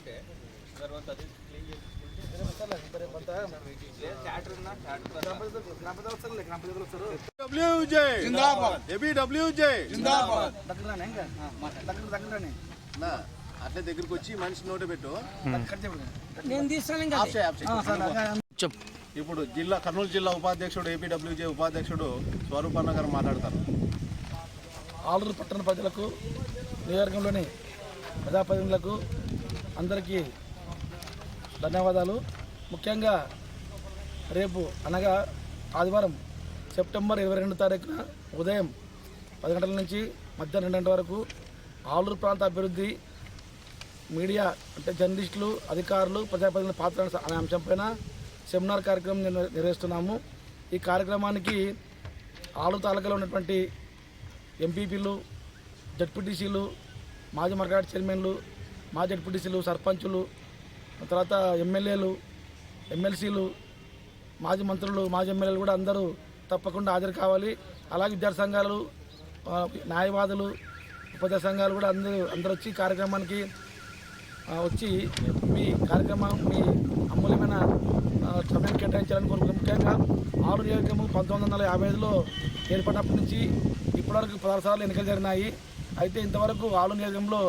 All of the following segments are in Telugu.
ఉంటే తర్వాత అది క్లీన్ అట్లే దగ్గరికి వచ్చి మనిషి నోట పెట్టు. చేయి. ఇప్పుడు జిల్లా కర్నూలు జిల్లా ఉపాధ్యక్షుడు ఏపీడబ్ల్యూజే ఉపాధ్యక్షుడు స్వరూపన్న గారు మాట్లాడతారు. ఆలూరు పట్టణ ప్రజలకు నియోజకవర్గంలోని ప్రజాప్రతినిధులకు అందరికీ ధన్యవాదాలు. ముఖ్యంగా రేపు అనగా ఆదివారం సెప్టెంబర్ ఇరవై రెండు తారీఖున ఉదయం పది గంటల నుంచి మధ్యాహ్నం రెండు గంటల వరకు ఆలూరు ప్రాంత అభివృద్ధి మీడియా అంటే జర్నలిస్టులు అధికారులు ప్రజాప్రతినిధుల పాత్ర అనే అంశంపైన సెమినార్ కార్యక్రమం నిర్వ- నిర్వహిస్తున్నాము. ఈ కార్యక్రమానికి ఆలూరు తాలూకాలో ఉన్నటువంటి ఎంపీపీలు జడ్పీటీసీలు మాజీ మార్కెట్ చైర్మన్లు మాజీ జడ్పీటీసీలు సర్పంచులు తర్వాత ఎమ్మెల్యేలు ఎమ్మెల్సీలు మాజీ మంత్రులు మాజీ ఎమ్మెల్యేలు కూడా అందరూ తప్పకుండా హాజరు కావాలి. అలాగే విద్యార్థి సంఘాలు న్యాయవాదులు ఉపాధ్యాయ సంఘాలు కూడా అందరూ అందరూ వచ్చి కార్యక్రమానికి వచ్చి మీ కార్యక్రమం మీ అమూల్యమైన సమయం కేటాయించాలని కోరుకుంటున్నాం. ముఖ్యంగా ఆరు నియోజకము పంతొమ్మిది వందల యాభై ఐదులో ఏర్పడినప్పటి నుంచి ఇప్పటివరకు పదహారు సార్లు ఎన్నికలు జరిగినాయి. అయితే ఇంతవరకు ఆలు నియోజకంలో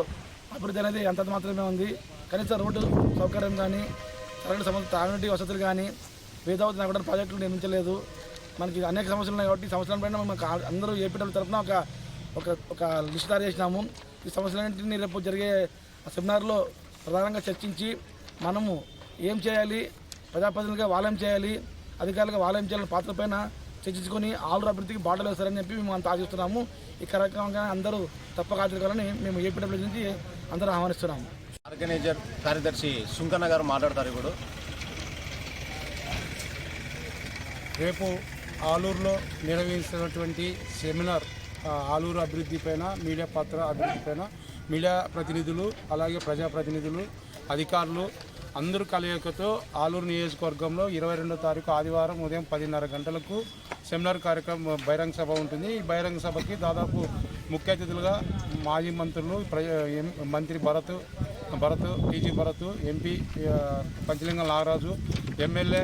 అభివృద్ధి అనేది ఎంత మాత్రమే ఉంది. కనీసం రోడ్డు సౌకర్యం కానీ సరైన సమస్య తాగునీటి వసతులు కానీ వేదావతి నగడం ప్రాజెక్టులు నిర్మించలేదు. మనకి అనేక సమస్యలు ఉన్నాయి కాబట్టి ఈ సమస్యల పైన మనకు అందరూ ఏపీడబ్ల్యూ తరఫున ఒక ఒక ఒక లిస్ట్ తయారు చేసినాము. ఈ సమస్యలన్నింటినీ రేపు జరిగే సెమినార్లో ప్రధానంగా చర్చించి మనము ఏం చేయాలి ప్రజాప్రతినిధులుగా వాళ్ళేం చేయాలి అధికారులుగా వాళ్ళేం చేయాలని పాత్ర పైన చర్చించుకొని ఆలు అభివృద్ధికి బాటలు వేస్తారని చెప్పి మేము అంత ఆశిస్తున్నాము. ఈ కార్యక్రమంగా అందరూ తప్పక హాజరుకాలని మేము ఏపీడబ్ల్యూ నుంచి అందరూ ఆహ్వానిస్తున్నాము. ఆర్గనైజర్ కార్యదర్శి సుంకన్న గారు మాట్లాడతారు ఇప్పుడు. రేపు ఆలూరులో నిర్వహిస్తున్నటువంటి సెమినార్ ఆలూరు అభివృద్ధి పైన మీడియా పాత్ర అభివృద్ధి పైన మీడియా ప్రతినిధులు అలాగే ప్రజాప్రతినిధులు అధికారులు అందరూ కలయికతో ఆలూరు నియోజకవర్గంలో ఇరవై రెండో తారీఖు ఆదివారం ఉదయం పదిన్నర గంటలకు సెమినార్ కార్యక్రమం బహిరంగ సభ ఉంటుంది. ఈ బహిరంగ సభకి దాదాపు ముఖ్య అతిథులుగా మాజీ మంత్రులు మంత్రి Bharath Bharath TG Bharath MP Panchalingam Nagaraju MLA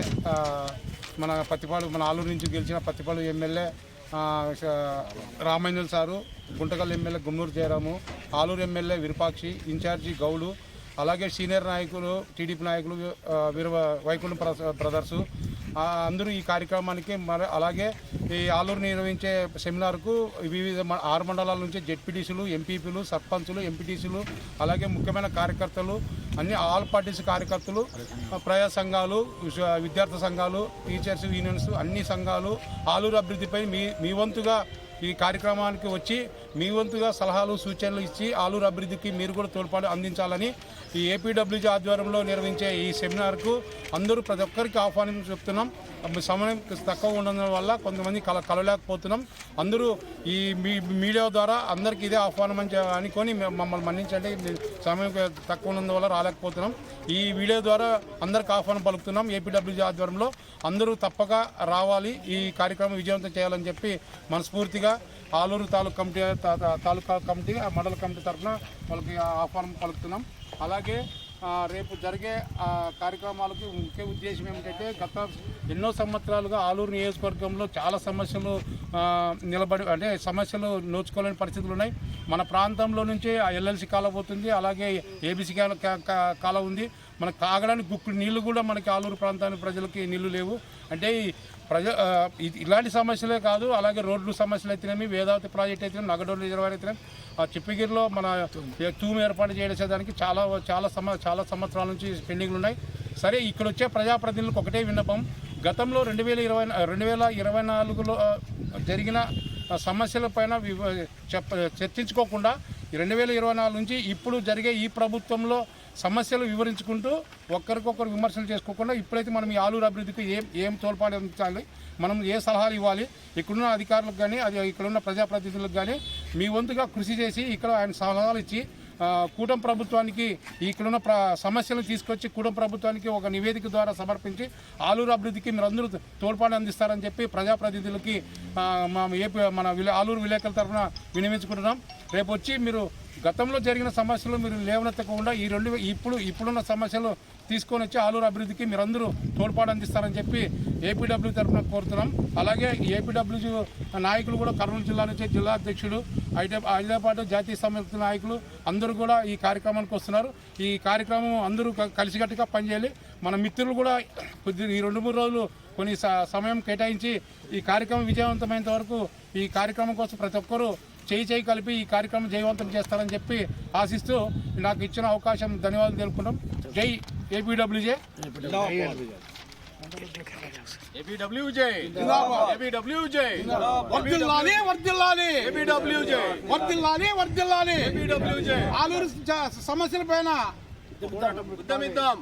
మన పత్తిపాడు మన ఆలూరు నుంచి గెలిచిన పత్తిపాడు ఎమ్మెల్యే ఆ, sir Guntakal MLA Gummanur Jayaram Aluru MLA Virupakshi incharge Goud అలాగే సీనియర్ నాయకులు టీడీపీ నాయకులు వీరు వీర వైకుంఠ బ్ర- బ్రదర్సు అందరూ ఈ కార్యక్రమానికి మరి అలాగే ఈ ఆలూరు నిర్వహించే సెమినార్కు వివిధ మ- ఆరు మండలాల నుంచి జెడ్పీటీసీలు ఎంపీపీలు సర్పంచులు ఎంపీటీసీలు అలాగే ముఖ్యమైన కార్యకర్తలు అన్ని ఆల్ పార్టీస్ కార్యకర్తలు ప్రజా సంఘాలు విశ్వ- విద్యార్థి సంఘాలు టీచర్స్ యూనియన్స్ అన్ని సంఘాలు ఆలూరు అభివృద్ధిపై మీ మీ వంతుగా ఈ కార్యక్రమానికి వచ్చి మీ వంతుగా సలహాలు సూచనలు ఇచ్చి ఆలూరు అభివృద్ధికి మీరు కూడా తోడ్పాటు అందించాలని ఈ ఏపీడబ్ల్యూజీ ఆధ్వర్యంలో నిర్వహించే ఈ సెమినార్కు అందరూ ప్రతి ఒక్కరికి ఆహ్వానం చెప్తున్నాం. సమయం తక్కువ ఉండడం వల్ల కొంతమంది కల కలలేకపోతున్నాం అందరూ ఈ మీ మీడియా ద్వారా అందరికీ ఇదే ఆహ్వానం అని అనుకొని మమ్మల్ని మన్నించండి. సమయం తక్కువ ఉన్నందు వల్ల రాలేకపోతున్నాం. ఈ వీడియో ద్వారా అందరికి ఆహ్వానం పలుకుతున్నాం. ఏపీడబ్ల్యూజీ ఆధ్వర్యంలో అందరూ తప్పక రావాలి. ఈ కార్యక్రమం విజయవంతం చేయాలని చెప్పి మనస్ఫూర్తిగా ఆలూరు తాలూకు కమిటీ తాలూకా కమిటీ ఆ మండల కమిటీ తరఫున వాళ్ళకి ఆహ్వానం పలుకుతున్నాం. అలాగే రేపు జరిగే కార్యక్రమాలకు ముఖ్య ఉద్దేశం ఏమిటంటే గత ఎన్నో సంవత్సరాలుగా ఆలూరు నియోజకవర్గంలో చాలా సమస్యలు నిలబడి అంటే సమస్యలు నోచుకోలేని పరిస్థితులు ఉన్నాయి. మన ప్రాంతంలో నుంచి ఎల్ఎల్సి కాల పోతుంది అలాగే ఏబీసీ కాల కాల ఉంది. మనకు కాగడానికి గుక్కు నీళ్ళు కూడా మనకి ఆలూరు ప్రాంతానికి ప్రజలకి నీళ్ళు లేవు. అంటే ఈ ప్రజ ఇలాంటి సమస్యలే కాదు అలాగే రోడ్లు సమస్యలు అయితేనేమి వేదావతి ప్రాజెక్ట్ అయితే నగడోలు రిజర్వాయర్ అయితేనేమి ఆ చిప్పగిరిలో మన తూము ఏర్పాటు చేసేదానికి చాలా చాలా సమ చాలా సంవత్సరాల నుంచి పెండింగ్లు ఉన్నాయి. సరే ఇక్కడ వచ్చే ప్రజాప్రతినిధులకు ఒకటే విన్నపం. గతంలో రెండు వేల ఇరవై రెండు వేల ఇరవై నాలుగులో జరిగిన సమస్యలపైన చెప్ప చర్చించుకోకుండా రెండు వేల ఇరవై నాలుగు నుంచి ఇప్పుడు జరిగే ఈ ప్రభుత్వంలో సమస్యలు వివరించుకుంటూ ఒక్కరికొకరు విమర్శలు చేసుకోకుండా ఇప్పుడైతే మనం ఈ ఆలూరు అభివృద్ధికి ఏం ఏం తోడ్పాటు అందించాలి మనం ఏ సలహాలు ఇవ్వాలి ఇక్కడున్న అధికారులకు కానీ అది ఇక్కడున్న ప్రజాప్రతినిధులకు కానీ మీ వంతుగా కృషి చేసి ఇక్కడ ఆయన సలహాలు ఇచ్చి కూటమి ప్రభుత్వానికి ఇక్కడున్న ప్ర సమస్యలను తీసుకొచ్చి కూటమి ప్రభుత్వానికి ఒక నివేదిక ద్వారా సమర్పించి ఆలూరు అభివృద్ధికి మీరు అందరూ తోడ్పాటు అందిస్తారని చెప్పి ప్రజాప్రతినిధులకి మా ఏపీ మన విలే ఆలూరు విలేకరుల తరఫున వినియోగించుకుంటున్నాం. రేపు వచ్చి మీరు గతంలో జరిగిన సమస్యలు మీరు లేవనెత్తకుండా ఈ రెండు ఇప్పుడు ఇప్పుడున్న సమస్యలు తీసుకొని వచ్చి ఆలూరు అభివృద్ధికి మీరందరూ తోడ్పాటు అందిస్తారని చెప్పి ఏపీడబ్ల్యూ తరఫున కోరుతున్నాం. అలాగే ఏపీడబ్ల్యూ నాయకులు కూడా కర్నూలు జిల్లా నుంచి జిల్లా అధ్యక్షుడు హైదరాబాద్ పాటు జాతీయ సమితి నాయకులు అందరూ కూడా ఈ కార్యక్రమానికి వస్తున్నారు. ఈ కార్యక్రమం అందరూ క- కలిసికట్టుగా పనిచేయాలి. మన మిత్రులు కూడా కొద్ది ఈ రెండు మూడు రోజులు కొన్ని సమయం కేటాయించి ఈ కార్యక్రమం విజయవంతమైనంత వరకు ఈ కార్యక్రమం కోసం ప్రతి ఒక్కరూ చేయి చేయి కలిపి ఈ కార్యక్రమం జయవంతం చేస్తారని చెప్పి ఆశిస్తూ నాకు ఇచ్చిన అవకాశం ధన్యవాదాలు తెలుపుకుంటాం జై ఏపీడబ్ల్యూజే? వర్దిల్లాలి వర్దిల్లాలి. వర్దిల్లాలి వర్దిల్లాలి. ఆలూరు సమస్యల పైన ఉద్దమిద్దాం.